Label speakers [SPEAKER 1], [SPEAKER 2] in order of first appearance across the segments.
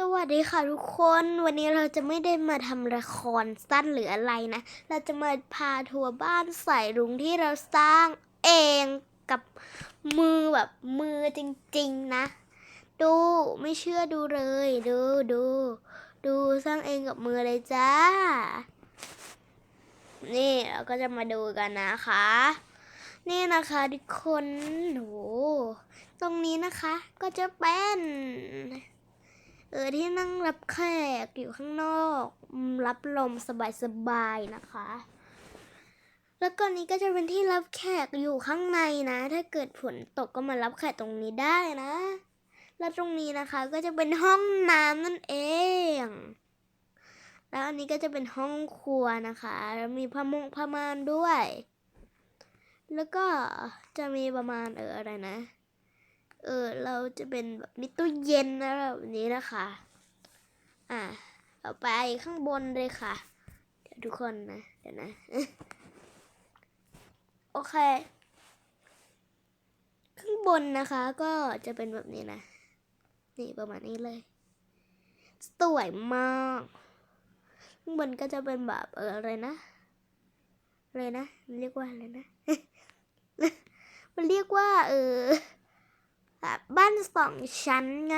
[SPEAKER 1] สวัสดีค่ะทุกคนวันนี้เราจะไม่ได้มาทำละครสั้นหรืออะไรนะ เราจะมาพาทัวร์บ้านสายรุ้งที่เราสร้างเองกับมือแบบมือจริงๆนะ ดูไม่เชื่อดูเลย ดูดู ดูสร้างเองกับมือเลยจ้า นี่เราก็จะมาดูกันนะคะ นี่นะคะทุกคนโหตรงนี้นะคะก็จะเป็น เออที่นั่งรับแขกอยู่ข้างนอก รับลมสบายๆนะคะ แล้วก็นี้ก็จะเป็นที่รับแขกอยู่ข้างในนะ ถ้าเกิดฝนตกก็มารับแขกตรงนี้ได้นะ แล้วตรงนี้นะคะก็จะเป็นห้องน้ำนั่นเองแล้วอันนี้ก็จะเป็นห้องครัวนะคะ แล้วมีผ้ามงผ้าม่านด้วย แล้วก็จะมีประมาณเอออะไรนะ เออ เราจะเป็นแบบมีตู้เย็นนะแบบนี้นะคะ อะต่อไปข้างบนเลยค่ะ เดี๋ยวทุกคนนะ เดี๋ยวนะ โอเค ข้างบนนะคะก็จะเป็นแบบนี้นะ นี่ประมาณนี้เลย สวยมาก ข้างบนก็จะเป็นแบบเอออะไรนะอะไรนะมันเรียกว่าอะไรนะ มันเรียกว่า เออ บบบ้านสองชั้นไง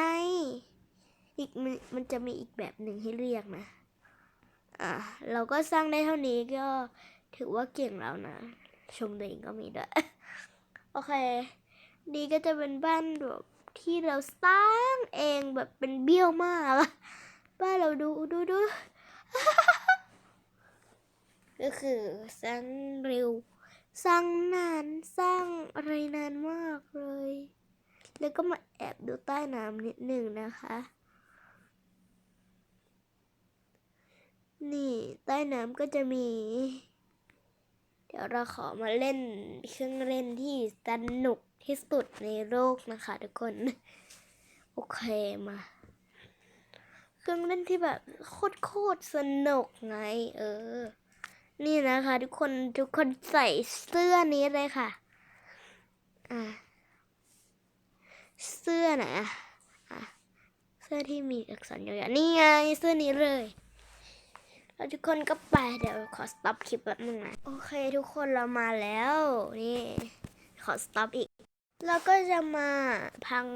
[SPEAKER 1] อีกมันมันจะมีอีกแบบหนึ่งให้เรียกนะ อะเราก็สร้างได้เท่านี้ก็ถือว่าเก่งแล้วนะ ชมตัวเองก็มีด้วย โอเคดีก็จะเป็นบ้านแบบที่เราสร้างเองแบบเป็นเบี้ยวมากอะบ้านเราดูดูดูก็คือสร้างเร็วสร้างนานสร้างอะไรนานมากเลย แล้วก็มาแอบดูใต้น้ำนิดหนึ่งนะคะ นี่ใต้น้ำก็จะมี เดี๋ยวเราขอมาเล่นเครื่องเล่นที่สนุกที่สุดในโลกนะคะทุกคน โอเคมา เครื่องเล่นที่แบบโคตรสนุกไง เออ นี่นะคะ ทุกคนทุกคนใส่เสื้อนี้เลยค่ะ อ่า เสื้อไหนอะเสื้อที่มีอักษรยาวๆนี่ไงเสื้อนี้เลยแล้วทุกคนก็ไปเดี๋ยวขอสต็อปคลิปแป๊บนึงนะโอเค ทุกคนเรามาแล้วนี่ขอสต็อปอีกแล้วก็จะมาพัง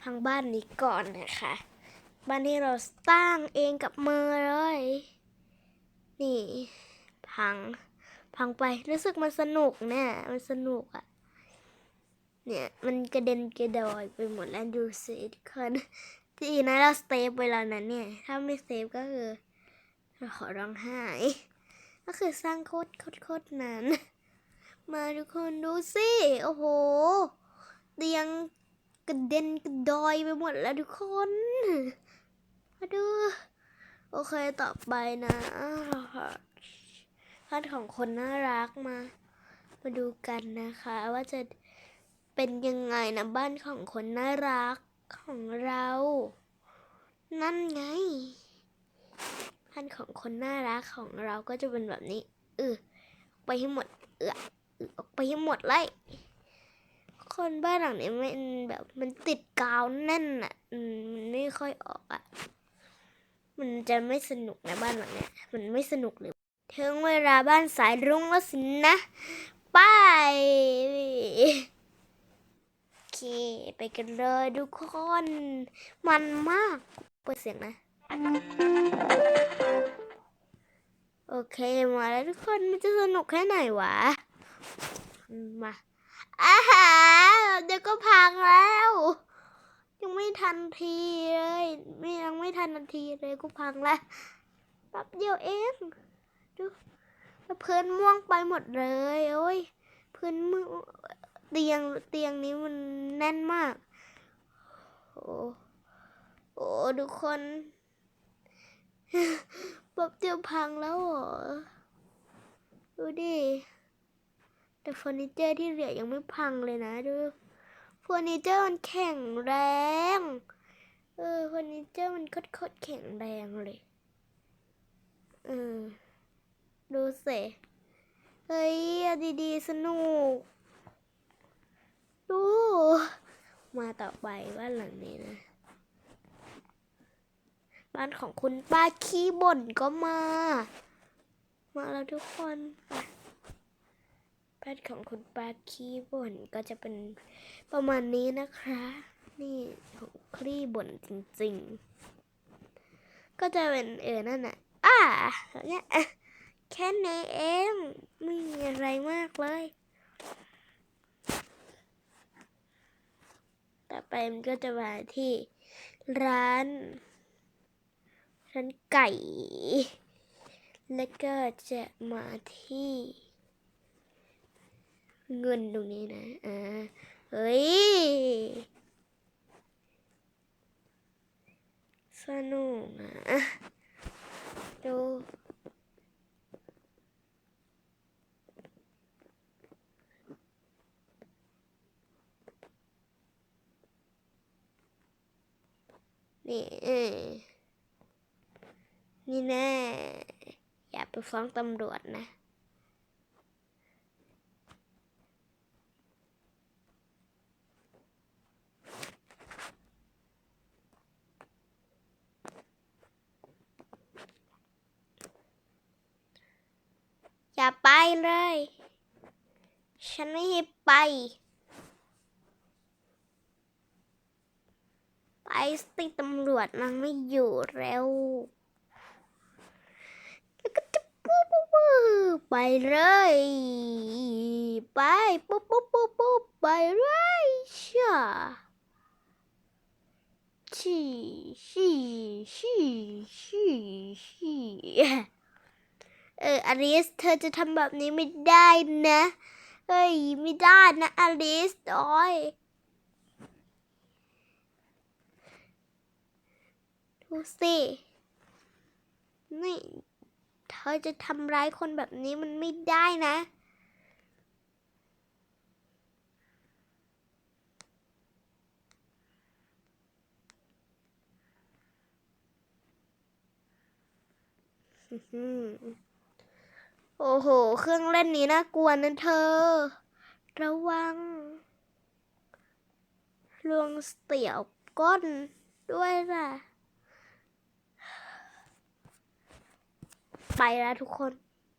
[SPEAKER 1] พังบ้านนี้ก่อนนะคะ บ้านที่เราสร้างเองกับมือเลย นี่ พัง พังไปรู้สึกมันสนุกแน่มันสนุกอะ เนี่ย มันกระเด็นกระดอยไปหมดแล้วดูสิทุกคนที่นะเราเซฟไปแล้วนะเนี่ย ถ้าไม่เซฟก็คือขอร้องไห้ก็คือสร้างโคตรโคตรโคตรนานมาทุกคนดูสิโอ้โหเตียงกระเด็นกระดอยไปหมดแล้วทุกคนมาดูโอเคต่อไปนะพาร์ทของคนน่ารักมา มาดูกันนะคะว่าจะ เป็นยังไงนะบ้านของคนน่ารักของเรา นั่นไง บ้านของคนน่ารักของเราก็จะเป็นแบบนี้เออไปให้หมด เออออกไปให้หมดเลยคนบ้านหลังนี้มันแบบมันติดกาวแน่นอะมันไม่ค่อยออกอะ มันจะไม่สนุกในะบ้านหลังเนี้ย มันไม่สนุกเลยถึงเวลาบ้านสายรุ้งแล้วสินะไป ไปกันเลยทุกคน มันมาก เปิดเสียงนะ โอเคมาแล้วทุกคนมันจะสนุกแค่ไหนวะ มาอาหาเดี๋ยวก็พังแล้ว ยังไม่ทันทีเลย ไม่ยังไม่ทันนาทีเลยก็พังแล้วแป๊บเดียวเองดูพื้นม่วงไปหมดเลย โอ้ยพื้นม่วง เตียงเตียงนี้มันแน่นมาก โอ้โอ้ทุกคนแป๊บเดียวพังแล้วเหรอ ดูดิ แต่เฟอร์นิเจอร์ที่เหลือยังไม่พังเลยนะดูเฟอร์นิเจอร์มันแข็งแรง เออเฟอร์นิเจอร์มันโคตรแข็งแรงเลย เออ ดูสิ เฮ้ยดีๆ สนุก ดู มาต่อไปบ้านหลังนี้นะ บ้านของคุณป้าขี้บ่นก็มา มาแล้วทุกคนไปบ้านของคุณป้าขี้บ่นก็จะเป็นประมาณนี้นะคะ นี่ของคลี่บ่นจริง ๆ ก็จะเป็นเออนั่นน่ะอ่าแบบเนี้ยแค่นี้เองไม่มีอะไรมากเลย ต่อไปมันก็จะมาที่ร้าน ร้านไก่ แล้วก็จะมาที่ เงินตรงนี้นะ อ่า เฮ้ย สนุกอะ ดู นี่เออนี่แน่ อย่าไปฟ้องตำรวจนะ อย่าไปเลย ฉันไม่ให้ไป ไปสติตำรวจมันไม่อยู่แล้วแล้วก็จะปุ๊บปุ๊บไปเลย ไปปุ๊บปุ๊บปุ๊บปุ๊บไปเลยช่าชีชีชีชีชีเอออลิสเธอจะทำแบบนี้ไม่ได้นะ เฮ้ย ไม่ได้นะอลิสโอ้ย ดูสินี่เธอจะทำร้ายคนแบบนี้มันไม่ได้นะโอ้โห เครื่องเล่นนี้น่ากลัวนะเธอ ระวังลวงเสียวก้นด้วยล่ะ ไปแล้วทุกคน